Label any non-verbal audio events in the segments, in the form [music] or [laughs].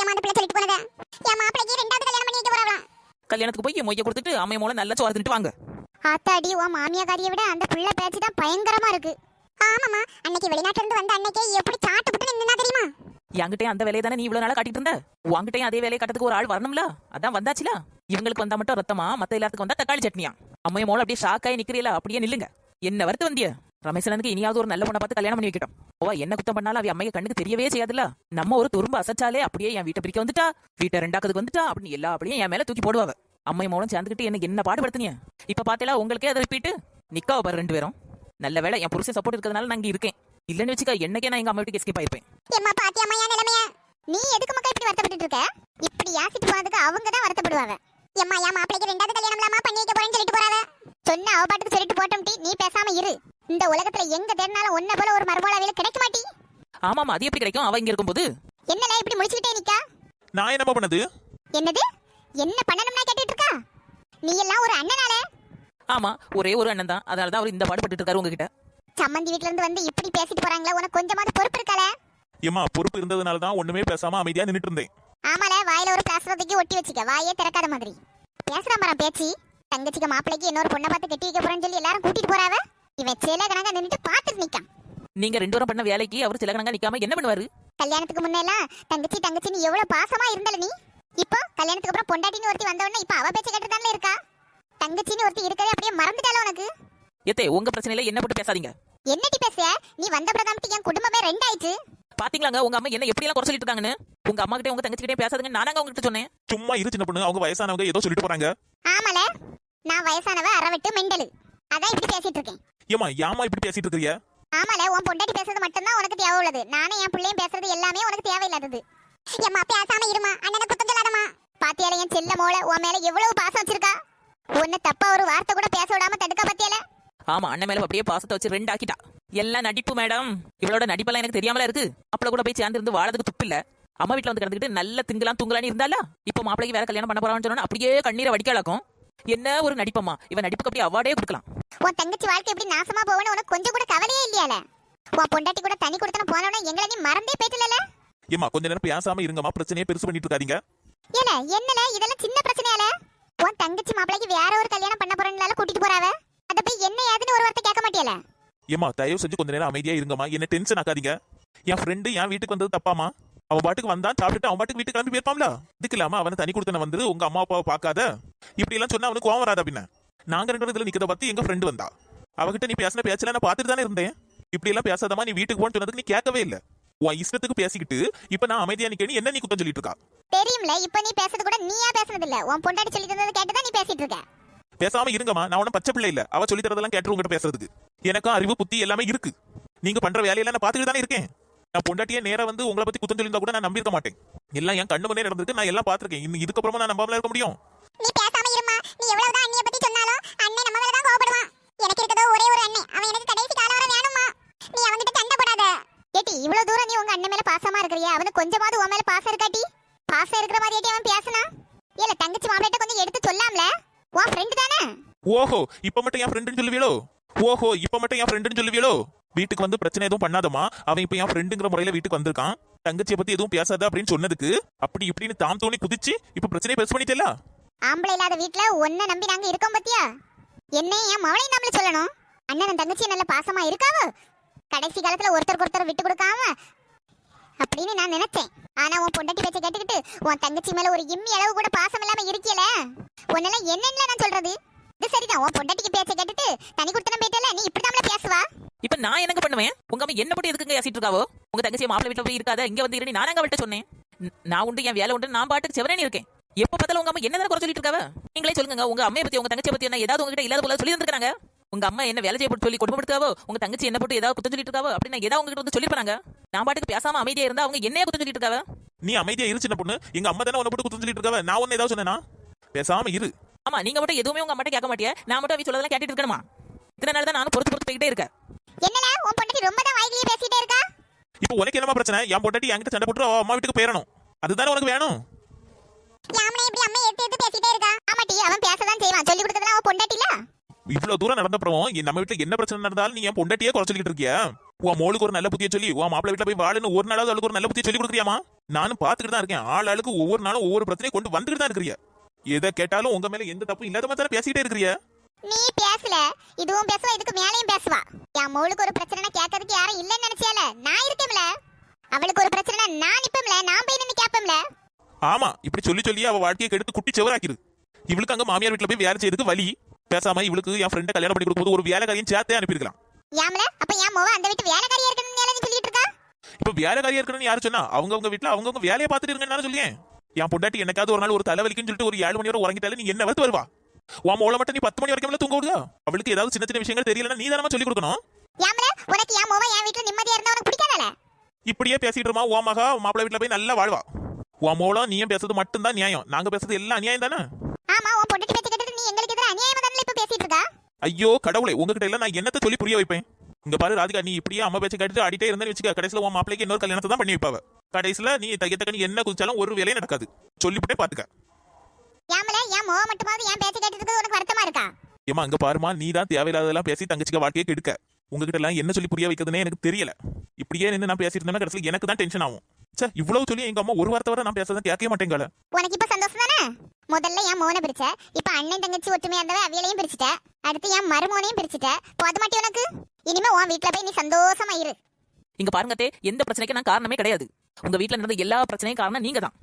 பாத்தியம்மா அந்த பிள்ளை சொல்லிட்டு போனத. என் மாப்பிளைக்கு ரெண்டாவது கல்யாணம் பண்ணி வைக்க போறாங்களாம். கல்யாணத்துக்கு போய் மொய்ய கொடுத்துட்டு அம்மைய மூலம் நல்லா சோறு தின்ட்டு வாங்க. ஆத்தாடி உன் மாமியாக்காரியை விட அந்த பிள்ளை பேச்சு தான் பயங்கரமா இருக்கு. ஆமாமா அன்னைக்கு வெளிநாட்டுல இருந்து வந்த அன்னைக்கே எப்படி சாட்டு புட்டு நின்னா தெரியுமா? என்கிட்டயும் அந்த வேலையை தானே நீ இவ்வளவு நாளா காட்டிட்டு இருந்த? உன்கிட்டயும் அதே வேலையை கட்டத்துக்கு ஒரு ஆள் வரணும்ல? அதான் வந்தாச்சுல? இவங்களுக்கு வந்தா மட்டும் ரத்தமா மத்த எல்லாத்துக்கும் வந்தா தக்காளி சட்னியா? அம்மைய மூலம் அப்படியே ஷாக்காய் நிக்கிறீல அப்படியே நில்லுங்க. என்ன வருத்து வந்திய? ரமேசனுக்கு இனியாவது ஒரு நல்ல பொண்ணை பார்த்து கல்யாணம் பண்ணி வைக்கட்டும். அவ என்ன குத்தம் பண்ணாலும் அவ அம்மையை கண்ணுக்கு தெரியவே செய்யாதுல்ல. நம்ம ஒரு துரும்பு அசைச்சாலே அப்படியே என் வீட்டை பிரிக்க வந்துட்டா வீட்டை ரெண்டாக்குதுக்கு வந்துட்டா அப்படின்னு எல்லா அப்படியே என் மேல தூக்கி போடுவாங்க. அம்மை மூலம் சேர்ந்துக்கிட்டு எனக்கு என்ன பாடுபடுத்தினியா இப்ப பாத்தீங்களா உங்களுக்கே அதை ரிப்பீட்டு நிக்காவ பாரு ரெண்டு பேரும். நல்ல வேலை என் புருஷன் சப்போர்ட் இருக்கிறதுனால நான் இங்க இருக்கேன். இல்லன்னு வச்சுக்கா என்னைக்கே நான் எங்க அம்மா வீட்டுக்கு எஸ்கேப் ஆயிருப்பேன். ஏம்மா நீ எதுக்கு மக்கள் இப்படி வருத்தப்பட்டு இருக்க? இப்படி யாசிட்டு போனதுக்கு அவங்க தான் வருத்தப்படுவாங்க. எம்மா என் மாப்பிளைக்கு ரெண்டாவது கல்யாணம் இல்லாம பண்ணி வைக்க போறேன்னு சொல்லிட்டு போறாங்க சொன்ன அவ பாட்டுக்கு சொல்லிட்டு போட்டோம் நீ பேசாம இரு. இந்த உலகத்துல எங்க தேடினாலும் ஒன்ன போல ஒரு மறுபோலாவில கிடைக்க மாட்டி. ஆமாமா அது எப்படி கிடைக்கும்? அவ இங்க இருக்கும்போது. என்னல இப்படி முடிச்சுக்கிட்டே நிக்கா? நான் என்னம்மா பண்ணது? என்னது? என்ன பண்ணணும்னா கேட்டுட்டு இருக்கா? நீ எல்லாம் ஒரு அண்ணனால? ஆமா ஒரே ஒரு அண்ணன் தான். அதனால தான் அவர் இந்த பாடுபட்டு இருக்காரு உங்ககிட்ட. சம்மந்தி வீட்ல இருந்து வந்து இப்படி பேசிட்டு போறாங்களே உனக்கு கொஞ்சமாவது பொறுப்பு இருக்கால ஏம்மா பொறுப்பு இருந்ததுனால தான் ஒண்ணுமே பேசாம அமைதியா நின்னுட்டு இருந்தேன். ஆமால வாயில ஒரு பிளாஸ்டர் ஒட்டி வச்சுக்க. வாயே திறக்காத மாதிரி. பேசுற மரம் பேச்சு. தங்கச்சிக்கு மாப்பிளைக்கு இன்னொரு பொண்ணை பார்த்து கட்டி வைக்க போறேன்னு சொல்லி எல்லாரும் கூட்டிட்டு போறாவ? இவன் சேல கணக்கா நின்னுட்டு பாத்துட்டு நிக்கான். நீங்க ரெண்டு பேரும் பண்ண வேலைக்கு அவர் சில கணக்கா நிக்காம என்ன பண்ணுவாரு? கல்யாணத்துக்கு முன்னெல்லாம் தங்கச்சி தங்கச்சி நீ எவ்வளவு பாசமா இருந்தல நீ? இப்போ கல்யாணத்துக்கு அப்புறம் பொண்டாட்டின்னு ஒருத்தி வந்த உடனே இப்ப அவ பேச்ச கேட்டுதானே இருக்கா? தங்கச்சின்னு ஒருத்தி இருக்கதே அப்படியே மறந்துட்டால உனக்கு? எத்தே உங்க பிரச்சனையில என்ன போட்டு பேசாதீங்க. என்னடி பேசுற? நீ வந்த பிரதாமத்துக்கு என் குடும்பமே ரெண்டாயிடுச்சு பாத்தீங்களாங்க உங்க அம்மா என்ன எப்படி எல்லாம் குறை சொல்லிட்டு இருக்காங்கன்னு உங்க அம்மா கிட்ட உங்க தங்கச்சி கிட்டே பேசாதுங்க நானாங்க உங்ககிட்ட சொன்னேன். சும்மா இரு சின்ன பொண்ணு அவங்க வயசானவங்க ஏதோ சொல்லிட்டு போறாங்க. ஆமால நான் வயசானவ அறவிட்டு மெண்டலு. அதான் இப்படி பேசிட்டு இருக்கேன். ஏமா ஏமா இப்படி பேசிட்டு இருக்கிறிய? ஆமால உன் பொண்டாட்டி பேசுறது மட்டும்தான் உனக்கு தேவை உள்ளது. நானும் என் பிள்ளையும் பேசுறது எல்லாமே உனக்கு தேவையில்லாதது. எம்மா பேசாம இருமா. அண்ணனை குத்தம் சொல்லாதம்மா. பாத்தியால என் செல்ல மோள உன் மேல எவ்வளவு பாசம் வச்சிருக்கா? உன்னை தப்பா ஒரு வார்த்தை கூட பேச விடாம தடுக்க பாத்தியால? ஆமா அண்ணன் மேல அப்படியே பாசத்தை வச்சு ரெண்டு ஆக்கிட்டா எல்லாம் நடிப்பு மேடம். இவளோட நடிப்பெல்லாம் எனக்கு தெரியாமல இருக்கு. அப்பள கூட போய் சேர்ந்து இருந்து வாழறதுக்கு துப்பு இல்ல. அம்மா வீட்டுல வந்து கிடந்துக்கிட்டு நல்ல திங்கலாம் தூங்கலான்னு இருந்தால இப்போ மாப்பிளைக்கு வேற கல்யாணம் பண்ண போறான்னு சொன்னா அப்படியே கண்ணீரை வடிக்கலக்கும் என்ன ஒரு நடிப்பம்மா. இவன் நடிப்புக்கு அப்படியே அவார்டே கொடுக்கலாம். உன் தங்கச்சி வாழ்க்கை எப்படி நாசமா போகணும் உனக்கு கொஞ்சம் கூட கவலையே இல்லையால? உன் பொண்டாட்டி கூட தனி கொடுத்தன போனவன எங்களை நீ மறந்தே போயிட்டல ஏமா கொஞ்ச நேரம் பேசாம இருங்கம்மா. பிரச்சனையே பெருசு பண்ணிட்டு இருக்காதீங்க. ஏல என்னல? இதெல்லாம் சின்ன பிரச்சனையால? உன் தங்கச்சி மாப்பிளைக்கு வேற ஒரு கல்யாணம் பண்ண போறேன்னால கூட்டிட்டு போறாவ? அத போய் என்ன ஏதுன்னு ஒரு வார்த்தை கேட்க மாட்டியல? ஏமா தயவு செஞ்சு கொஞ்ச நேரம் அமைதியா இருங்கம்மா. என்ன டென்ஷன் ஆக்காதீங்க. என் ஃப்ரெண்டு என் வீட்டுக்கு வந்தது தப்பாமா அவன் பாட்டுக்கு வந்தான் சாப்பிட்டுட்டு அவன் பாட்டுக்கு வீட்டுக்கு கிளம்பி போயிருப்பான்ல. இதுக்கு இல்லாம அவனை தனி கொடுத்தன வந்து உங்க அம்மா அப்பாவை பார்க்காத. இப்படி எல்லாம் சொன்னா அவனுக்கு கோவம் வராதா பின்ன? நாங்க ரெண்டு பேரும் இதுல நிக்கிறத பார்த்து எங்க ஃப்ரெண்டு வந்தா. அவகிட்ட நீ பேசின பேச்சல நான் பார்த்துட்டு தானே இருந்தேன். இப்படி எல்லாம் பேசாதமா நீ வீட்டுக்கு போன்னு சொன்னதுக்கு நீ கேட்கவே இல்ல. உன் இஷ்டத்துக்கு பேசிக்கிட்டு இப்ப நான் அமைதியா நிக்கணும் என்ன நீ குத்தம் சொல்லிட்டு இருக்கா? தெரியும்ல இப்ப நீ பேசுறது கூட நீயா பேசுனது இல்ல உன் பொண்டாட்டி சொல்லி தந்ததை கேட்டு தான் நீ பேசிட்டு இருக்க. பேசாம இருங்கம்மா நான் உன பச்சை பிள்ளை இல்ல. அவ சொல்லி தரதெல்லாம் கேட்டு உங்ககிட்ட பேசுறதுக்கு. எனக்கும் அறிவு புத்தி எல்லாமே இருக்கு. நீங்க பண்ற வேலையெல்லாம் நான் பார்த்துட்டு தானே இருக்கேன். நான் பொண்டாட்டியே நேரா வந்து உங்களை பத்தி குத்தம் சொல்லியிருந்தா கூட நான் நம்பியிருக்க மாட்டேன். எல்லாம் என் கண்ணு முன்னே நடந்திருக்கு. நான் எல்லாம் பார்த்திருக்கேன். இன்னும் இதுக்கப்புறமா நான் நம்பாமல இருக்க முடியும் நீ பேசாம இருமா நீ எவ்வளவுதான் அண்ணிய பத்தி சொன்னாலும் அண்ணன் நம்ம மேல தான் கோவப்படுவான் எனக்கு இருக்கதோ ஒரே ஒரு அண்ணன் அவன் எனக்கு கடைசி காலம் வரை வேணுமா நீ அவன்கிட்ட சண்டை போடாத ஏட்டி இவ்வளவு தூரம் நீ உங்க அண்ணன் மேல பாசமா இருக்கிறியா அவனுக்கு கொஞ்சமாவது உன் மேல பாசம் இருக்காட்டி? பாசம் இருக்கிற மாதிரி அவன் பேசுனா? ஏல தங்கச்சி மாப்பிள்ளைட்ட கொஞ்சம் எடுத்து சொல்லாம்ல? உன் ஃப்ரெண்டு தானே? ஓஹோ இப்ப மட்டும் என் ஃப்ரெண்டுன்னு சொல்லுவீளோ ஓஹோ இப்ப மட்டும் என் ஃப்ரெண்டுன்னு சொல்லுவீளோ வீட்டுக்கு வந்து பிரச்சனை எதுவும் பண்ணாதமா அவன் இப்ப என் ஃப்ரெண்டுங்கிற முறையில வீட்டுக்கு வந்திருக்கான். தங்கச்சியை பத்தி எதுவும் பேசாத அப்படின்னு சொன்னதுக்கு அப்படி இப்படின்னு தாம் தோணி குதிச்சு இப்ப பிரச்சனையை பெருசு பண்ணிட்டல ஆம்பளை இல்லாத வீட்ல ஒன்ன நம்பி நாங்க இருக்கோம் பாத்தியா? என்ன என் மவளையும் நம்மள சொல்லணும். அண்ணன் தங்கச்சி நல்ல பாசமா இருக்காவ? கடைசி காலத்துல ஒருத்தருக்கு ஒருத்தர் விட்டு கொடுக்காம அப்படின்னு நான் நினைச்சேன். ஆனா உன் பொண்டாட்டி பேச்ச கேட்டுக்கிட்டு உன் தங்கச்சி மேல ஒரு இம்மி அளவு கூட பாசம் இல்லாம இருக்கல உன்னெல்லாம் என்னன்னு நான் சொல்றது? இது சரிதான். உன் பொண்டாட்டிக்கு பேச்ச கேட்டுட்டு தனி கொடுத்தன போயிட்டல நீ இப்படி பேசுவா? இப்ப நான் என்னங்க பண்ணுவேன்? உங்க அம்மா என்ன போட்டு எதுக்குங்க யாசிட்டு இருக்காவோ? உங்க தங்கச்சி மாப்பிள்ள வீட்டுல போய் இருக்காத இங்க வந்து இருந்து நானாங்க அவள்கிட்ட சொன்னேன். நான் உண்டு என் வேலை உண்டு நான் பாட்டுக்கு செவரேன்னு இருக்கேன். எப்ப பார்த்தாலும் உங்க அம்மா என்ன குறை சொல்லிட்டு இருக்காவ? நீங்களே சொல்லுங்க உங்க அம்மையை பத்தி உங்க தங்கச்சி பத்தி என்ன ஏதாவது உங்ககிட்ட இல்லாத போல சொல்லி இருக்காங்க உங்க அம்மா என்ன வேலை செய்ய போட்டு சொல்லி கொடுமைப்படுத்தாவோ உங்க தங்கச்சி என்ன போட்டு ஏதாவது குத்தம் சொல்லிட்டு இருக்காவோ? அப்படின்னு ஏதாவது உங்ககிட்ட வந்து சொல்லி போறாங்க நான் பாட்டுக்கு பேசாம அமைதியா இருந்தா அவங்க என்னைய குத்தம் சொல்லிட்டு இருக்காவ? நீ அமைதியா இரு சின்ன பொண்ணு. எங்க அம்மா தானே உன்னை போட்டு குத்தம் சொல்லிட்டு இருக்கவ? நான் உன்னை ஏதாவது சொன்னேனா? பேசாம இரு. ஆமா நீங்க மட்டும் எதுவுமே உங்க அம்மாட்ட கேட்க மாட்டியா. நான் மட்டும் அவ சொல்லதெல்லாம் கேட்டுட்டு இருக்கணுமா? இத்தனை நாள் தான் நானும் பொறுத்து பொறுத்து போய்கிட்டே இருக்கேன். என்னல உன் பொண்டாட்டி ரொம்ப தான் வாய்கிலேயே பேசிட்டே இருக்கா? இப்போ உனக்கு என்னமா பிரச்சனை? என் பொண்டாட்டி என்கிட்ட சண்டை போட்டு அம்மா வீட்டுக்கு போயிடணும். அதுதானே உனக்கு வேணும். யாமனே இப்படி அம்மா எடுத்து எடுத்து பேசிட்டே இருக்கா? ஆமாட்டி அவன் பேசதான் செய்வான். சொல்லி கொடுத்ததெல்லாம் அவன் பொண்டாட்டில இவ்வளவு தூரம் நடந்தப்புறம் நம்ம வீட்டுல என்ன பிரச்சனை நடந்தாலும் நீ என் பொண்டாட்டியே குறை சொல்லிட்டு இருக்கியா? உன் மோளுக்கு ஒரு நல்ல புத்திய சொல்லி உன் மாப்பிள்ளை வீட்டுல போய் வாழுன்னு ஒரு நாளாவது அவளுக்கு ஒரு நல்ல புத்திய சொல்லி கொடுக்குறியாமா நானும் பாத்துக்கிட்டு தான் இருக்கேன். ஆள் ஆளுக்கு ஒவ்வொரு நாளும் ஒவ்வொரு பிரச்சனையை கொண்டு வந்துகிட்டு தான் இருக்கிறிய. எதை கேட்டாலும் உங்க மேல எந்த தப்பும் இல்லாத மாதிரி பேசிக்கிட்டே இருக்கிறிய? நீ பேசல. இதுவும் பேசுவா இதுக்கு மேலேயும் பேசுவா. என் மோளுக்கு ஒரு பிரச்சனை கேட்கறதுக்கு யாரும் இல்லைன்னு நினைச்சியால? நான் இருக்கேன்ல. அவளுக்கு ஒரு பிரச்சனை நான் நிப்பேன்ல. நான் போய் நின்னு கேப்பேன்ல ஆமா இப்படி சொல்லி சொல்லி அவ வாழ்க்கையை கெடுத்து குட்டி செவராக்கிரு. இவளுக்கு அங்க மாமியார் வீட்டுல போய் வேலை செய்யறதுக்கு வழி. பேசாம இவளுக்கு என் ஃப்ரெண்டை கல்யாணம் பண்ணி கொடுக்கும்போது ஒரு வேலைக்காரியும் சேர்த்தே அனுப்பியிருக்கலாம். ஏம்ல? அப்ப என் மோவ அந்த வீட்டு வேலைக்காரியா இருக்கணும்னு நீ சொல்லிட்டு இருக்கா? இப்ப வேலைக்காரியா இருக்கணும்னு யாரு சொன்னா? அவங்கவங்க வீட்டுல அவங்கவங்க வேலையை பார்த்துட்டு இருங்கன்னு சொல்லியேன் என் பொண்டாட்டி என்னைக்காவது ஒரு நாள் ஒரு தலைவலிக்குன்னு சொல்லிட்டு ஒரு ஏழு மணி வரை உறங்கிட்டாலே நீ என்ன வரத்து வருவா? உன் மோளை மட்டும் நீ பத்து மணி வரைக்கும் தூங்க விடுதா அவளுக்கு ஏதாவது சின்ன சின்ன விஷயங்கள் தெரியலன்னா நீ தானமா சொல்லி கொடுக்கணும். ஏம்ல? உனக்கு என் மோவ என் வீட்டுல நிம்மதியா இருந்தா உனக்கு பிடிக்காதல? இப்படியே பேசிட்டு இருமா உன் மகா மாப்பிள்ளை வீட்டுல போய் நல்லா வாழ்வா. உன் மோளம் நீயும் பேசுறது மட்டும்தான் நியாயம். நாங்க பேசுறது எல்லாம் அநியாயம் தானே? ஐயோ கடவுளே உங்ககிட்ட எல்லாம் நான் என்னத்த சொல்லி புரிய வைப்பேன்? இங்க பாரு ராதிகா நீ இப்படியே அம்மா பேச்சு கேட்டுட்டு ஆடிட்டே இருந்தேன்னு வச்சுக்க கடைசியில உன் மாப்பிளைக்கு இன்னொரு கல்யாணத்தை தான் பண்ணி வைப்பாவ. கடைசியில நீ தைய தக்க நீ என்ன குதிச்சாலும் ஒரு வேலையும் நடக்காது. சொல்லிவிட்டே பாத்துக்க. ஏம்ல என் மோவ மட்டுமாவது என் பேச்ச கேட்டதுக்கு உனக்கு வருத்தமா இருக்கா? ஏமா அங்க பாருமா நீ தான் தேவையில்லாததெல்லாம் பேசி தங்கச்சிக்க வாழ்க்கையை கெடுக்க. உங்ககிட்ட எல்லாம் என்ன சொல்லி புரிய வைக்கிறதுனே எனக்கு தெரியல. இப்படியே நின்று நான் பேசிட்டு கடைசியில் எனக்கு தான் டென்ஷன் ஆகும். சே இவ்வளவு சொல்லி எங்க அம்மா ஒரு வார்த்தை வரை நான் பேசுறதை கேட்கவே மாட்டேங்கல உனக்கு இப்ப சந்தோஷம் தானே? முதல்ல என் மோனை பிரிச்ச. இப்ப அண்ணன் தங்கச்சி ஒற்றுமையா இருந்தவ அவியலையும் பிரிச்சுட்ட. அடுத்து என் மருமோனையும் பிரிச்சுட்ட. போதமாட்டி உனக்கு? இனிமே உன் வீட்டுல போய் நீ சந்தோஷமா இரு. இங்க பாருங்க தே எந்த பிரச்சனைக்கு நான் காரணமே கிடையாது. உங்க வீட்டுல நடந்த எல்லா பிரச்சனையும் காரணம் நீங்க தான்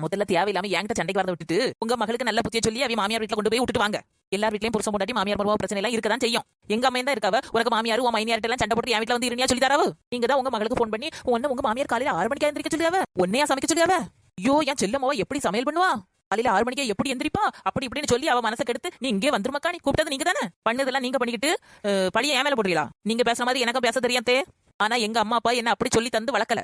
முதல்ல தேவையில்லாம என்கிட்ட சண்டைக்கு வரத விட்டுட்டு உங்க மகளுக்கு நல்ல புத்திய சொல்லி அவ மாமியார் வீட்டுல கொண்டு போய் விட்டுட்டு வாங்க. எல்லார் வீட்லயும் புருஷன் பொண்டாட்டி மாமியார் மருமக பிரச்சனை எல்லாம் இருக்கதான் செய்யும். எங்க அம்மையா தான் இருக்காவ? உனக்கு மாமியார் உன் மைனியார்ட்ட எல்லாம் சண்டை போட்டு என் வீட்டுல வந்து இருந்தியா சொல்லி தராவு நீங்க தான் உங்க மகளுக்கு ஃபோன் பண்ணி ஒன்னு உங்க மாமியார் காலையில ஆறு மணிக்கு எழுந்திரிக்க சொல்லியாவ உன்னையா சமைக்க சொல்லியாவ ஐயோ என் செல்லமாவா எப்படி சமையல் பண்ணுவா? காலையில ஆறு மணிக்கு எப்படி எந்திரிப்பா? அப்படி இப்படின்னு சொல்லி அவ மனசை கெடுத்து நீ இங்கே வந்துருமாக்கா நீ கூப்பிட்டது நீங்க தானே பண்ணதெல்லாம் நீங்க பண்ணிக்கிட்டு பழிய ஏன் மேல போடுறீங்களா நீங்க பேசுற மாதிரி எனக்கும் பேச தெரியாதே. ஆனா எங்க அம்மா அப்பா என்ன அப்படி சொல்லி தந்து வளர்க்கல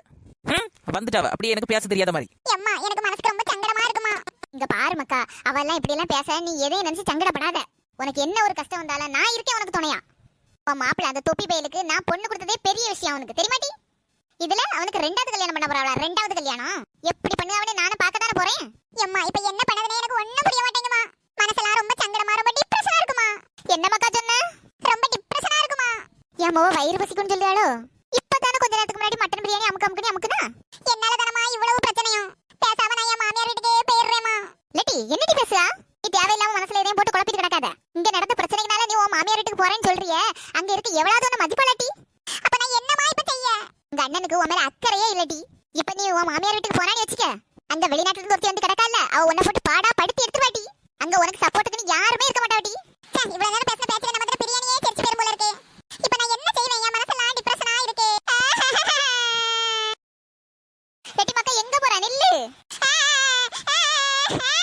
வந்துட்டாவ. அப்படி எனக்கு பேச தெரியாத மாதிரி. அம்மா எனக்கு மனசுக்கு ரொம்ப சங்கடமா இருக்குமா? இங்க பாரு மக்கா அவ எல்லாம் இப்படி எல்லாம் பேச நீ எதையும் நினைச்சு சங்கடப்படாத. உனக்கு என்ன ஒரு கஷ்டம் வந்தாலும் நான் இருக்கேன் உனக்கு துணையா. உன் மாப்பிள்ள அந்த தொப்பி பயலுக்கு நான் பொண்ணு கொடுத்ததே பெரிய விஷயம் அவனுக்கு. தெரியமாட்டி இதுல அவனுக்கு ரெண்டாவது கல்யாணம் பண்ண போறாளா? ரெண்டாவது கல்யாணம்? எப்படி பண்ணு அவனை நானும் பார்க்க தானே போறேன் அம்மா இப்ப என்ன பண்ணதுன்னு எனக்கு ஒண்ணும் புரிய மாட்டேங்குமா மனசெல்லாம் ரொம்ப சங்கடமா ரொம்ப டிப்ரெஷனா இருக்குமா என்ன மக்கா சொன்ன ரொம்ப டிப்ரெஷனா இருக்குமா என் மோவ வயிறு பசிக்குன்னு சொல்லியாளோ இப்பதானே கொஞ்ச நேரத்துக்கு முன்னாடி மட்டன் பிரியாணி அமுக்கு அமுக்குன்னு அமுக்குனா என்னால தானமா இவ்வளவு பிரச்சனையும் பேசாம நான் என் மாமியார் வீட்டுக்கே போயிடுறேமா லட்டி என்னடி பேசுறா நீ தேவையில்லாம மனசுல எதையும் போட்டு குழப்பிட்டு கிடக்காத இங்க நடந்த பிரச்சனைனால நீ உன் மாமியார் வீட்டுக்கு போறேன்னு சொல்றிய அங்க இருக்க எவ்வளவு ஒண்ணு மதிப்பலாட்டி அப்ப நான் என்னமா இப்ப செய்ய உங்க அண்ணனுக்கு உன் மேல அக்கறையே இல்லடி இப்ப நீ உன் மாமியார் வீட்டுக்கு போனான்னு வச்சுக்க அந்த வெளிநாட்டுல இருந்து ஒருத்தி வந்து கிடக்கா இல்ல அவ உன்னை போட்டு பாடா படுத்து எடுத்து வாட்டி அங்க உனக்கு சப்போர்ட்டுக்குன்னு யாருமே இருக்க மாட்டாட்டி ச்சே, இவ்வளவு நேரம் பேசின பேச்சு நம்ம பிரியாணியே தெரிச்சு பெரும் போல இருக்கு. இப்ப நான் என்ன செய்வேன்? என் மனசெல்லாம் டிப்ரெஷனா இருக்கு. [laughs] லட்டி மக்கா எங்க போற? நில்லு. [laughs]